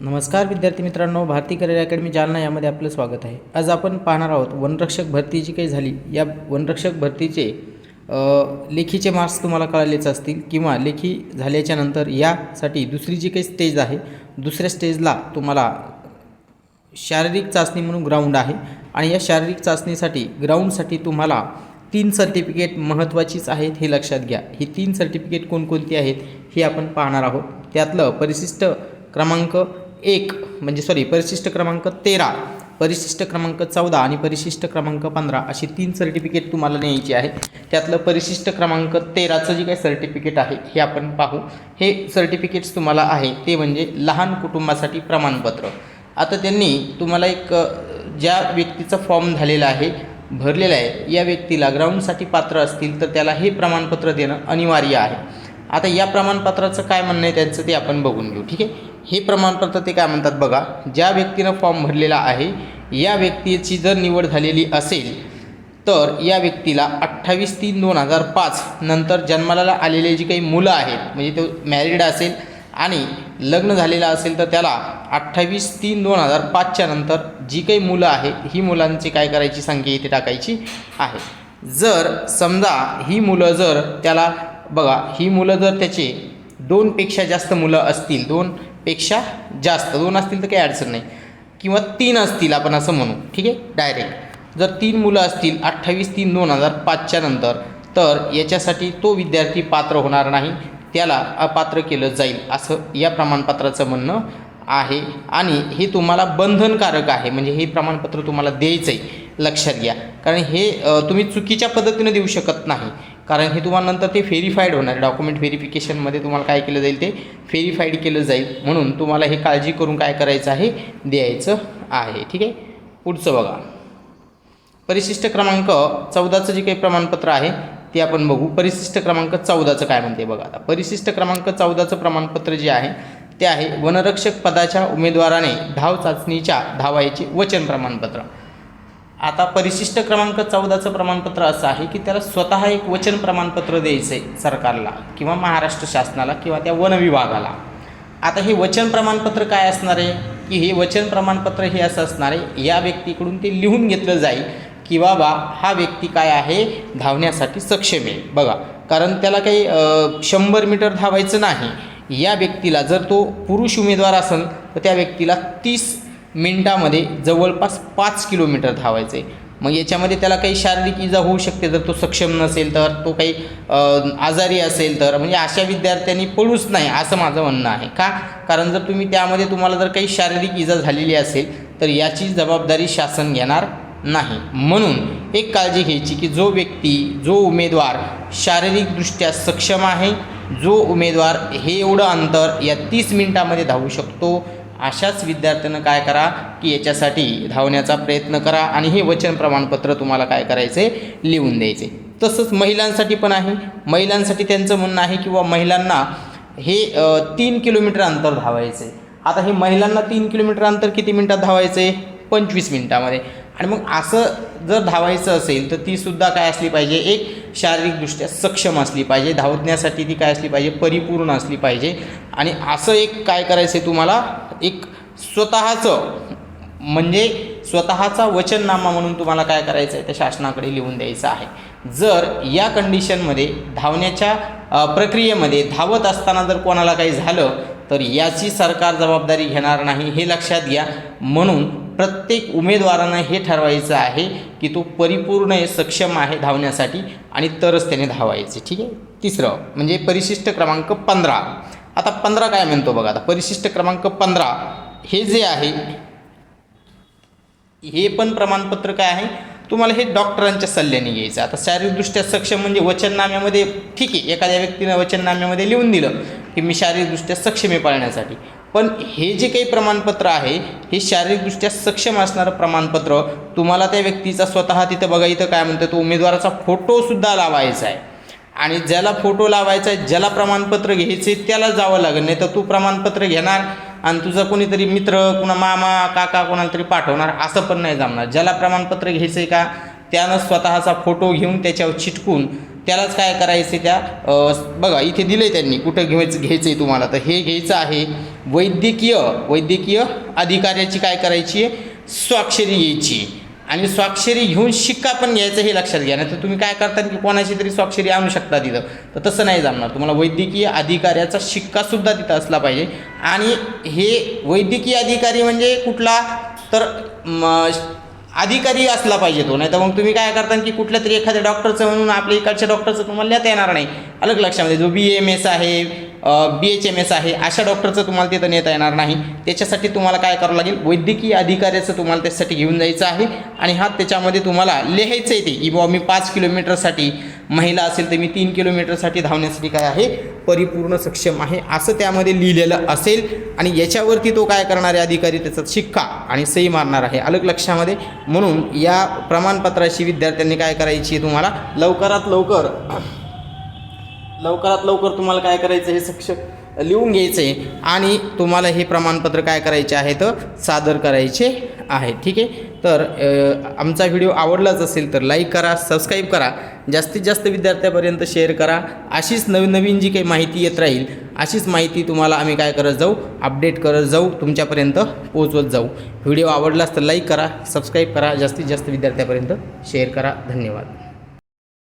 नमस्कार विद्यार्थी मित्रांनो भारती करिअर अकॅडमी जालना यामध्ये आपलं स्वागत आहे. आज आपण पाहणार आहोत वनरक्षक भरती जी काही झाली. या वनरक्षक भरतीचे लेखीचे मार्क्स तुम्हाला कळालेच असतील किंवा लेखी झाल्याच्यानंतर यासाठी दुसरी जी काही स्टेज आहे दुसऱ्या स्टेजला तुम्हाला शारीरिक चाचणी म्हणून ग्राउंड आहे आणि या शारीरिक चाचणीसाठी ग्राउंडसाठी तुम्हाला तीन सर्टिफिकेट महत्त्वाचीच आहेत हे लक्षात घ्या. ही तीन सर्टिफिकेट कोणकोणती आहेत हे आपण पाहणार आहोत. त्यातलं परिशिष्ट क्रमांक एक म्हणजे सॉरी परिशिष्ट क्रमांक तेरा परिशिष्ट क्रमांक चौदा आणि परिशिष्ट क्रमांक पंधरा अशी तीन सर्टिफिकेट तुम्हाला न्यायची आहे. त्यातलं परिशिष्ट क्रमांक तेराचं जे काही सर्टिफिकेट आहे हे आपण पाहू. हे सर्टिफिकेट्स तुम्हाला आहे ते म्हणजे लहान कुटुंबासाठी प्रमाणपत्र. आता त्यांनी तुम्हाला एक ज्या व्यक्तीचा फॉर्म झालेला आहे भरलेला आहे या व्यक्तीला ग्राउंडसाठी पात्र असतील तर त्याला हे प्रमाणपत्र देणं अनिवार्य आहे. आता या प्रमाणपत्राचं काय म्हणणं आहे त्यांचं ते आपण बघून घेऊ ठीक आहे? हे प्रमाणपत्र ते काय म्हणतात बघा ज्या व्यक्तीनं फॉर्म भरलेला आहे या व्यक्तीची जर निवड झालेली असेल तर या व्यक्तीला अठ्ठावीस तीन दोन हजार पाच नंतर जन्माला आलेले जी काही मुलं आहेत म्हणजे तो मॅरिड असेल आणि लग्न झालेलं असेल तर त्याला अठ्ठावीस तीन दोन हजार पाचच्या नंतर जी काही मुलं आहेत ही मुलांची काय करायची संख्या इथे टाकायची आहे. जर समजा ही मुलं जर त्याला बघा ही मुलं जर त्याचे दोनपेक्षा जास्त मुलं असतील दोनपेक्षा जास्त दोन असतील तर काही अडचण नाही. किंवा तीन असतील आपण असं म्हणू ठीक आहे? डायरेक्ट जर तीन मुलं असतील अठ्ठावीस तीन दोन हजार पाचच्या नंतर तर याच्यासाठी तो विद्यार्थी पात्र होणार नाही त्याला अपात्र केलं जाईल असं या प्रमाणपत्राचं म्हणणं आहे. आणि हे तुम्हाला बंधनकारक आहे म्हणजे हे प्रमाणपत्र तुम्हाला द्यायचं आहे लक्षात घ्या. कारण हे तुम्ही चुकीच्या पद्धतीने देऊ शकत नाही. कारण हे तुम्हाला नंतर ते व्हेरीफाईड होणार. डॉक्युमेंट व्हेरिफिकेशनमध्ये तुम्हाला काय केलं जाईल ते व्हेरीफाईड केलं जाईल. म्हणून तुम्हाला हे काळजी करून काय करायचं आहे? द्यायचं आहे. ठीक आहे? पुढचं बघा. परिशिष्ट क्रमांक चौदाचं जे काही प्रमाणपत्र आहे ते आपण बघू. परिशिष्ट क्रमांक चौदाचं काय म्हणते बघा आता. परिशिष्ट क्रमांक चौदाचं प्रमाणपत्र जे आहे ते आहे वनरक्षक पदाच्या उमेदवाराने धाव चाचणीच्या धावायचे वचन प्रमाणपत्र. आता परिशिष्ट क्रमांक चौदाचं प्रमाणपत्र असं आहे की त्याला स्वतः एक वचन प्रमाणपत्र द्यायचं आहे सरकारला किंवा महाराष्ट्र शासनाला किंवा त्या वन विभागाला. आता हे वचन प्रमाणपत्र काय असणार आहे? की हे वचन प्रमाणपत्र हे असं असणार आहे या व्यक्तीकडून ते लिहून घेतलं जाईल की बाबा हा व्यक्ती काय आहे? धावण्यासाठी सक्षम आहे. बघा कारण त्याला काही शंभर मीटर धावायचं नाही. या व्यक्तीला जर तो पुरुष उमेदवार असेल तर त्या व्यक्तीला तीस मिनटामध्ये जवळपास पाच किलोमीटर धावायचं. आहे मग याच्यामध्ये त्याला काही शारीरिक इजा होऊ शकते. जर तो सक्षम नसेल तर तो काही आजारी असेल तर म्हणजे अशा विद्यार्थ्यांनी पळूच नाही असं माझं म्हणणं आहे. का? कारण जर तुम्ही त्यामध्ये तुम्हाला जर काही शारीरिक इजा झालेली असेल तर याची जबाबदारी शासन घेणार नाही. म्हणून एक काळजी घ्यायची की जो व्यक्ती जो उमेदवार शारीरिकदृष्ट्या सक्षम आहे जो उमेदवार हे एवढं अंतर या तीस मिनिटामध्ये धावू शकतो अशाच विद्यार्थ्यानं काय करा की याच्यासाठी धावण्याचा प्रयत्न करा आणि हे वचन प्रमाणपत्र तुम्हाला काय करायचं? आहे लिहून द्यायचे. तसंच महिलांसाठी पण आहे. महिलांसाठी त्यांचं म्हणणं आहे किंवा महिलांना हे तीन किलोमीटर अंतर धावायचं आहे आता हे महिलांना तीन किलोमीटर अंतर किती मिनटात धावायचं आहे पंचवीस मिनटामध्ये. आणि मग असं जर धावायचं असेल तर तीसुद्धा काय असली पाहिजे? एक शारीरिकदृष्ट्या सक्षम असली पाहिजे. धावण्यासाठी ती काय असली पाहिजे? परिपूर्ण असली पाहिजे. आणि असं एक काय करायचं आहे तुम्हाला? एक स्वतःचं म्हणजे स्वतःचा वचननामा म्हणून तुम्हाला काय करायचं आहे त्या शासनाकडे लिहून द्यायचं आहे. जर या कंडिशनमध्ये धावण्याच्या प्रक्रियेमध्ये धावत असताना जर कोणाला काही झालं तर याची सरकार जबाबदारी घेणार नाही हे लक्षात घ्या. म्हणून प्रत्येक उमेदवारानं हे ठरवायचं आहे की तो परिपूर्ण सक्षम आहे धावण्यासाठी आणि तरच त्याने धावायचे. ठीक आहे? तिसरं म्हणजे परिशिष्ट क्रमांक पंधरा. आता पंधरा काय म्हणतो बघा आता परिशिष्ट क्रमांक पंधरा हे जे आहे हे पण प्रमाणपत्र काय आहे? तुम्हाला हे डॉक्टरांच्या सल्ल्याने घ्यायचं आता शारीरिकदृष्ट्या सक्षम म्हणजे वचननाम्यामध्ये ठीक आहे एखाद्या व्यक्तीनं वचननाम्यामध्ये लिहून दिलं की मी शारीरिकदृष्ट्या सक्षम आहे पाळण्यासाठी. पण हे जे काही प्रमाणपत्र आहे हे शारीरिकदृष्ट्या सक्षम असणारं प्रमाणपत्र तुम्हाला त्या व्यक्तीचा स्वतः तिथं बघा इथं काय म्हणतं तो उमेदवाराचा फोटोसुद्धा लावायचा आहे. आणि ज्याला फोटो लावायचा आहे ज्याला प्रमाणपत्र घ्यायचे त्याला जावं लागेल. नाही तर तू प्रमाणपत्र घेणार आणि तुझा कोणीतरी मित्र कुणा मामा काका कोणाला तरी पाठवणार असं पण नाही जमणार. ज्याला प्रमाणपत्र घ्यायचं आहे का त्यानं स्वतःचा फोटो घेऊन त्याच्यावर चिटकून त्यालाच काय करायचं त्या बघा इथे दिलं आहे त्यांनी कुठं घ्यायचं घ्यायचं आहे तुम्हाला. तर हे घ्यायचं आहे वैद्यकीय वैद्यकीय अधिकाऱ्याची काय करायची आहे स्वाक्षरी घ्यायची आणि स्वाक्षरी घेऊन शिक्का पण घ्यायचं हे लक्षात घ्या नाही तर तुम्ही काय करता की कोणाशी तरी स्वाक्षरी आणू शकता तिथं. तर तसं नाही जमणार. तुम्हाला वैद्यकीय अधिकाऱ्याचा शिक्कासुद्धा तिथं असला पाहिजे. आणि हे वैद्यकीय अधिकारी म्हणजे कुठला तर म, अधिकारी असला पाहिजे तो. नाही तर मग तुम्ही काय करता की कुठल्या तरी एखाद्या डॉक्टरचं म्हणून आपल्या इकडच्या डॉक्टरचं तुम्हाला लिहिता येणार नाही. अलग लक्षामध्ये जो बी एम एस आहे बी एच एम एस आहे. अशा डॉक्टरचं तुम्हाला तिथं नेता येणार नाही. त्याच्यासाठी तुम्हाला काय करावं लागेल? वैद्यकीय अधिकाऱ्याचं तुम्हाला त्याच्यासाठी घेऊन जायचं आहे. आणि हा त्याच्यामध्ये तुम्हाला लिहायचं आहे ते. की बाबा मी पाच किलोमीटरसाठी महिला असेल तर मी तीन किलोमीटरसाठी धावण्यासाठी काय आहे? परिपूर्ण सक्षम आहे. असं त्यामध्ये लिहिलेलं असेल. आणि याच्यावरती तो काय करणारे अधिकारी? त्याचा शिक्का आणि सही मारणार आहे. अलग लक्षामध्ये. म्हणून या प्रमाणपत्राशी विद्यार्थ्यांनी काय करायची तुम्हाला? लवकरात लवकर लवकरात लवकर तुम्हाला काय करायचं हे सक्ष लिहून घ्यायचं आहे आणि तुम्हाला हे प्रमाणपत्र काय करायचे आहे तर सादर करायचे आहे. ठीक आहे? तर आमचा व्हिडिओ आवडलाच असेल तर लाईक करा सबस्क्राईब करा जास्तीत जास्त विद्यार्थ्यापर्यंत शेअर करा. अशीच नवीन नवीन जी काही माहिती येत राहील अशीच माहिती तुम्हाला आम्ही काय करत जाऊ अपडेट करत जाऊ तुमच्यापर्यंत पोहोचवत जाऊ. व्हिडिओ आवडलाच तर लाईक करा सबस्क्राईब करा जास्तीत जास्त विद्यार्थ्यापर्यंत शेअर करा. धन्यवाद.